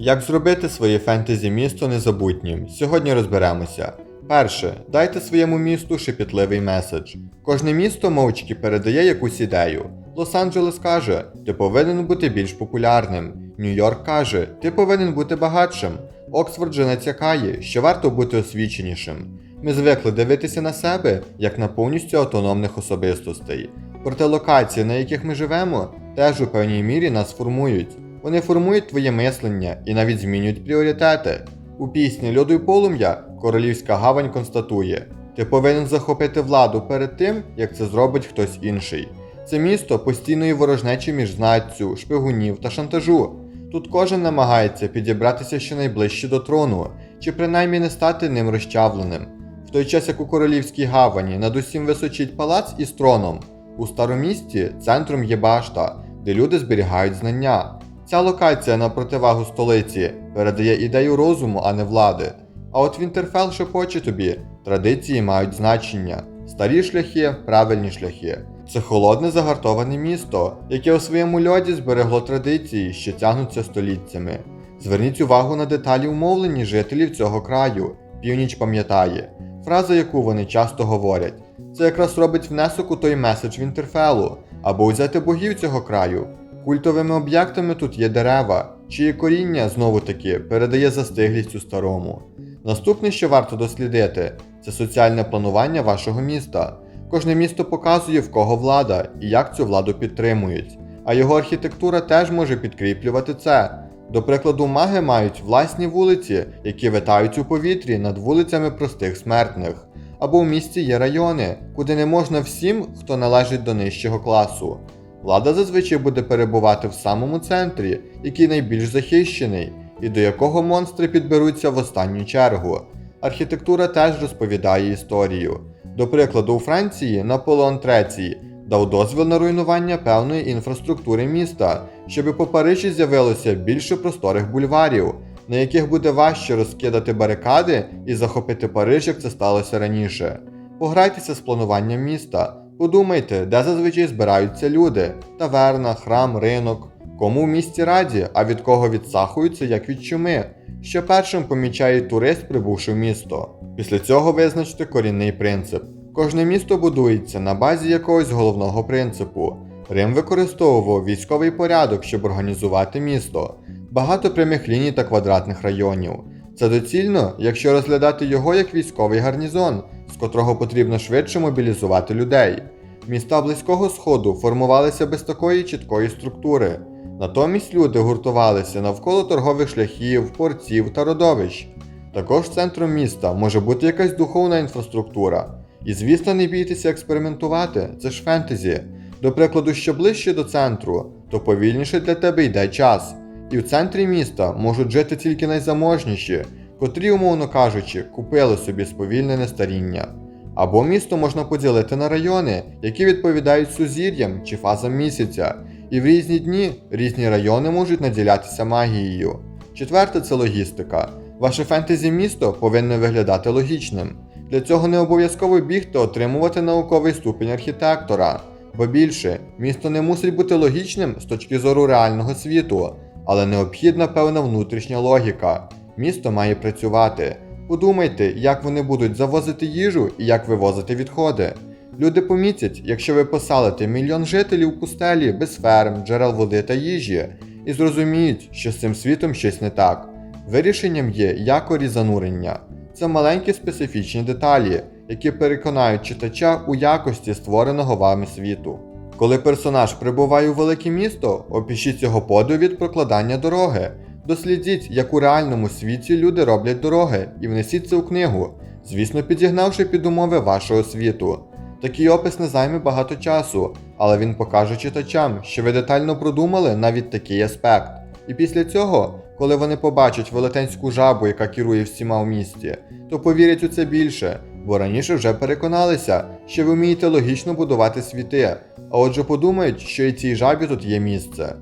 Як зробити своє фентезі місто незабутнім? Сьогодні розберемося. Перше, дайте своєму місту шепітливий меседж. Кожне місто мовчки передає якусь ідею. Лос-Анджелес каже, ти повинен бути більш популярним. Нью-Йорк каже, ти повинен бути багатшим. Оксфорд же натякає, що варто бути освіченішим. Ми звикли дивитися на себе як на повністю автономних особистостей. Проте локації, на яких ми живемо, теж у певній мірі нас формують. Вони формують твоє мислення і навіть змінюють пріоритети. У пісні Льоду й полум'я королівська гавань констатує: ти повинен захопити владу перед тим, як це зробить хтось інший. Це місто постійної ворожнечі між знаттю, шпигунів та шантажу. Тут кожен намагається підібратися щонайближче до трону, чи принаймні не стати ним розчавленим. В той час як у королівській гавані над усім височить палац із троном. У старомісті центром є башта, де люди зберігають знання. Ця локація на противагу столиці передає ідею розуму, а не влади. А от Вінтерфелл шепоче тобі, традиції мають значення, старі шляхи, правильні шляхи. Це холодне загартоване місто, яке у своєму льоді зберегло традиції, що тягнуться століттями. Зверніть увагу на деталі умовлені жителів цього краю. Північ пам'ятає, фраза, яку вони часто говорять. Це якраз робить внесок у той меседж Вінтерфелу, або взяти богів цього краю. Культовими об'єктами тут є дерева, чиє коріння знову таки передає застиглість у старому. Наступне, що варто дослідити, це соціальне планування вашого міста. Кожне місто показує, в кого влада і як цю владу підтримують. А його архітектура теж може підкріплювати це. До прикладу, маги мають власні вулиці, які витають у повітрі над вулицями простих смертних. Або в місті є райони, куди не можна всім, хто належить до нижчого класу. Влада зазвичай буде перебувати в самому центрі, який найбільш захищений, і до якого монстри підберуться в останню чергу. Архітектура теж розповідає історію. До прикладу, у Франції Наполеон III дав дозвіл на руйнування певної інфраструктури міста, щоб по Парижі з'явилося більше просторих бульварів, на яких буде важче розкидати барикади і захопити Париж, як це сталося раніше. Пограйтеся з плануванням міста, подумайте, де зазвичай збираються люди: таверна, храм, ринок. Кому в місті раді, а від кого відсахуються, як від чуми, що першим помічає турист, прибувши в місто. Після цього визначте корінний принцип. Кожне місто будується на базі якогось головного принципу. Рим використовував військовий порядок, щоб організувати місто, багато прямих ліній та квадратних районів. Це доцільно, якщо розглядати його як військовий гарнізон, котрого потрібно швидше мобілізувати людей. Міста Близького Сходу формувалися без такої чіткої структури. Натомість люди гуртувалися навколо торгових шляхів, портів та родовищ. Також центром міста може бути якась духовна інфраструктура. І звісно, не бійтеся експериментувати, це ж фентезі. До прикладу, що ближче до центру, то повільніше для тебе йде час. І в центрі міста можуть жити тільки найзаможніші, котрі, умовно кажучи, купили собі сповільнене старіння. Або місто можна поділити на райони, які відповідають сузір'ям чи фазам місяця, і в різні дні різні райони можуть наділятися магією. Четверте це логістика. Ваше фентезі місто повинно виглядати логічним. Для цього не обов'язково бігти отримувати науковий ступінь архітектора, бо більше місто не мусить бути логічним з точки зору реального світу, але необхідна певна внутрішня логіка. Місто має працювати. Подумайте, як вони будуть завозити їжу і як вивозити відходи. Люди помітять, якщо ви посалите мільйон жителів у пустелі без ферм, джерел води та їжі, і зрозуміють, що з цим світом щось не так. Вирішенням є якорі занурення. Це маленькі специфічні деталі, які переконають читача у якості створеного вами світу. Коли персонаж прибуває у велике місто, опишіть його подив від прокладання дороги. Дослідіть, як у реальному світі люди роблять дороги, і внесіть це у книгу, звісно, підігнавши під умови вашого світу. Такий опис не займе багато часу, але він покаже читачам, що ви детально продумали навіть такий аспект. І після цього, коли вони побачать велетенську жабу, яка керує всіма в місті, то повірять у це більше, бо раніше вже переконалися, що ви вмієте логічно будувати світи, а отже подумають, що і цій жабі тут є місце.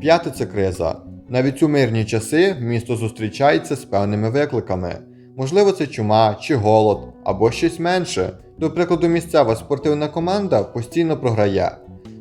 П'яте це криза. Навіть у мирні часи місто зустрічається з певними викликами. Можливо, це чума чи голод, або щось менше. До прикладу, місцева спортивна команда постійно програє.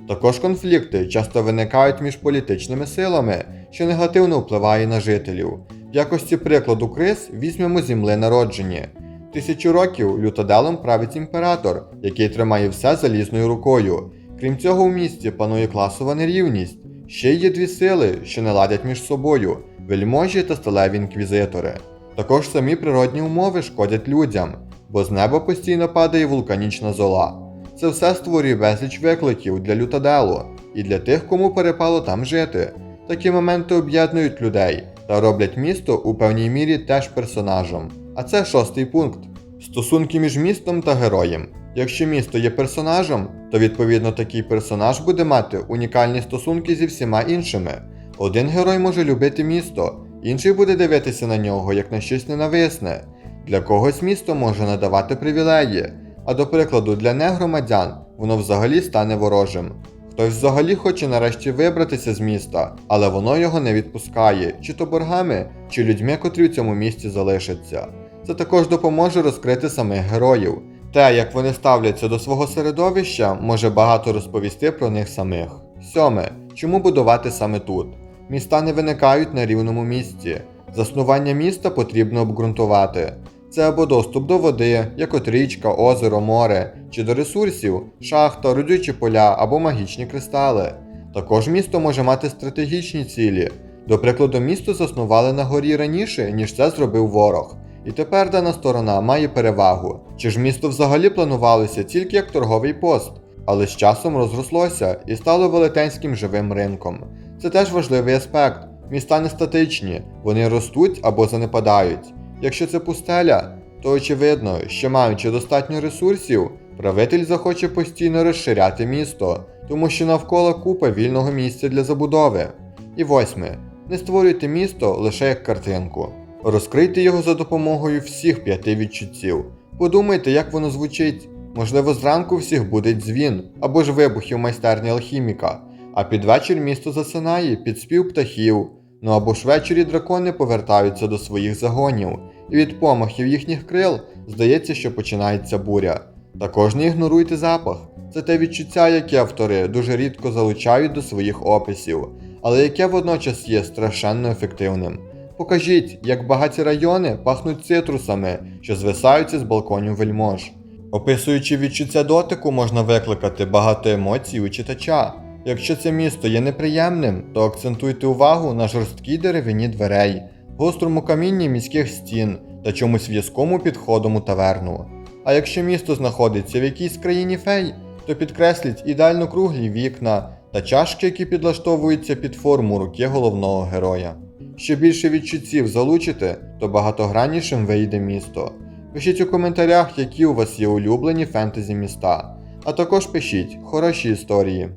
Також конфлікти часто виникають між політичними силами, що негативно впливає на жителів. В якості прикладу криз візьмемо земли народжені. Тисячу років лютоделом править імператор, який тримає все залізною рукою. Крім цього, у місті панує класова нерівність. Ще є дві сили, що не ладять між собою вельможі та сталеві інквізитори. Також самі природні умови шкодять людям, бо з неба постійно падає вулканічна зола. Це все створює безліч викликів для лютоделу і для тих, кому перепало там жити. Такі моменти об'єднують людей та роблять місто у певній мірі теж персонажем. А це шостий пункт. Стосунки між містом та героєм. Якщо місто є персонажем, то відповідно такий персонаж буде мати унікальні стосунки зі всіма іншими. Один герой може любити місто, інший буде дивитися на нього як на щось ненависне. Для когось місто може надавати привілеї, а до прикладу, для негромадян воно взагалі стане ворожим. Хтось взагалі хоче нарешті вибратися з міста, але воно його не відпускає, чи то боргами, чи людьми, котрі в цьому місті залишаться. Це також допоможе розкрити самих героїв. Те, як вони ставляться до свого середовища, може багато розповісти про них самих. Сьоме. Чому будувати саме тут? Міста не виникають на рівному місці. Заснування міста потрібно обґрунтувати. Це або доступ до води, як от річка, озеро, море, чи до ресурсів, шахта, родючі поля або магічні кристали. Також місто може мати стратегічні цілі. До прикладу, місто заснували на горі раніше, ніж це зробив ворог. І тепер дана сторона має перевагу. Чи ж місто взагалі планувалося тільки як торговий пост, але з часом розрослося і стало велетенським живим ринком. Це теж важливий аспект. Міста не статичні, вони ростуть або занепадають. Якщо це пустеля, то очевидно, що маючи достатньо ресурсів, правитель захоче постійно розширяти місто, тому що навколо купа вільного місця для забудови. І восьме. Не створюйте місто лише як картинку. Розкрийте його за допомогою всіх п'яти відчуттів. Подумайте, як воно звучить. Можливо, зранку всіх буде дзвін або ж вибухів майстерні алхіміка, а під вечір місто засинає під спів птахів. Ну або ж ввечері дракони повертаються до своїх загонів, і від помахів їхніх крил здається, що починається буря. Також не ігноруйте запах. Це те відчуття, яке автори дуже рідко залучають до своїх описів, але яке водночас є страшенно ефективним. Покажіть, як багаті райони пахнуть цитрусами, що звисаються з балконів вельмож. Описуючи відчуття дотику, можна викликати багато емоцій у читача. Якщо це місто є неприємним, то акцентуйте увагу на жорсткій деревині дверей, гострому камінні міських стін та чомусь в'язкому підходом у таверну. А якщо місто знаходиться в якійсь країні фей, то підкресліть ідеально круглі вікна та чашки, які підлаштовуються під форму руки головного героя. Що більше відчуттів залучите, то багатограннішим вийде місто. Пишіть у коментарях, які у вас є улюблені фентезі міста, а також пишіть хороші історії.